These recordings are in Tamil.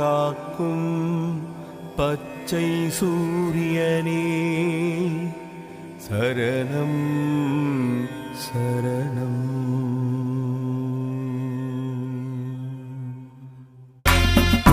காக்கும் பச்சை சூரியனே. சரணம் சரணம்.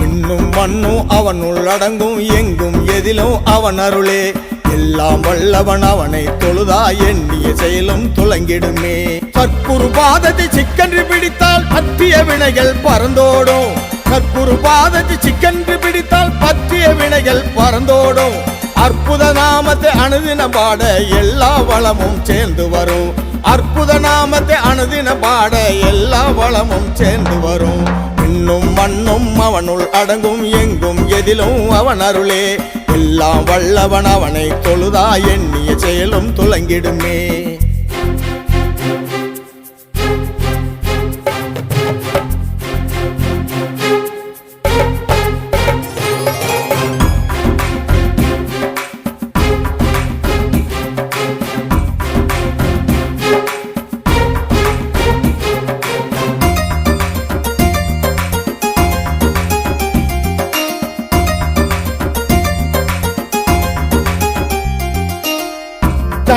இன்னும் மண்ணும் அவனுள் அடங்கும் எங்கும் எதிலும் அவன் அருளே. எல்லாம் வல்லவன் அவனை தொழுதா எண்ணிய செயலும் துலங்கிடுமே. சற்குரு பாதத்தை சிக்கன்று பிடித்தால் அத்திய வினைகள் பறந்தோடும். கற்பூர் பாதத்து சிக்கன்று பிடித்தால் பற்றிய வினைகள் பறந்தோடும். அற்புத நாமத்தை அணுதின பாட எல்லா வளமும் சேர்ந்து வரும். அற்புத நாமத்தை அணுதின பாட எல்லா வளமும் சேர்ந்து வரும். இன்னும் மண்ணும் அவனுள் அடங்கும் எங்கும் எதிலும் அவன் அருளே. எல்லாம் வல்லவன் அவனை தொழுதா எண்ணிய செயலும் துலங்கிடுமே.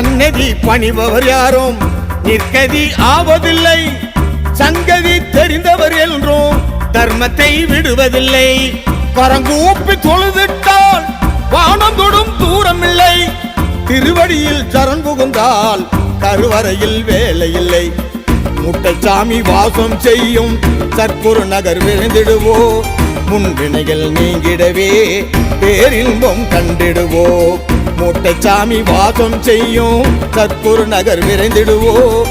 சன்னதி பணிபவர் யாரும்? நிற்கதி ஆவதில்லை. சங்கதி தெரிந்தவர் என்றும் தர்மத்தை விடுவதில்லை. கரங்கூப்பி தொழுதிட்டால் வானம் தொடும் தூரமில்லை. திருவடியில் சரண் புகுந்தால் கருவறையில் வேலையில்லை முட்டைச்சாமி வாசம் செய்யும் சற்குரு நகர் விரைந்திடுவோ. முன்வினைகள் நீங்கிடவே பேரின்பம் கண்டிடுவோம் மூட்டைச்சாமி வாசம் செய்யும். சத்குரு நகர் விரைந்திடுவோ.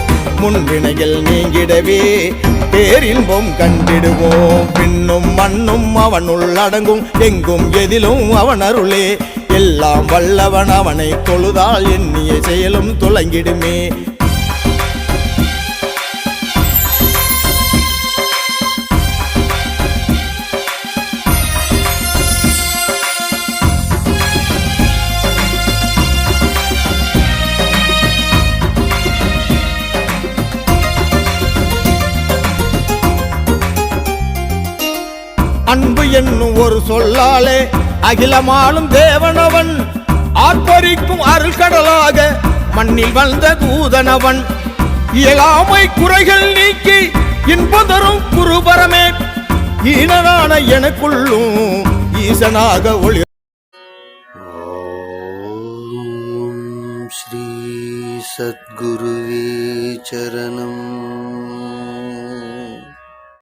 முன்வினையில் நீங்கிடவே பேரின்பம் கண்டிடுவோம் பின்னும் மண்ணும் அவனுள் அடங்கும். எங்கும் எதிலும் அவன் அருளே. எல்லாம் வல்லவன் அவனை தொழுதால் எண்ணிய செயலும் துளங்கிடுமே. அன்பு என்னும் ஒரு சொல்லாலே அகிலமாலும் தேவனவன். ஆட்பரிக்கும் அருள்கடலாக மண்ணில் வந்த தூதனவன். இயலாமை குறைகள் நீக்கி இன்பதரும் குருபரமே. ஈனனான எனக்குள்ளும் ஈசனாக ஒளி ஸ்ரீ சத்குருவே சரணம்.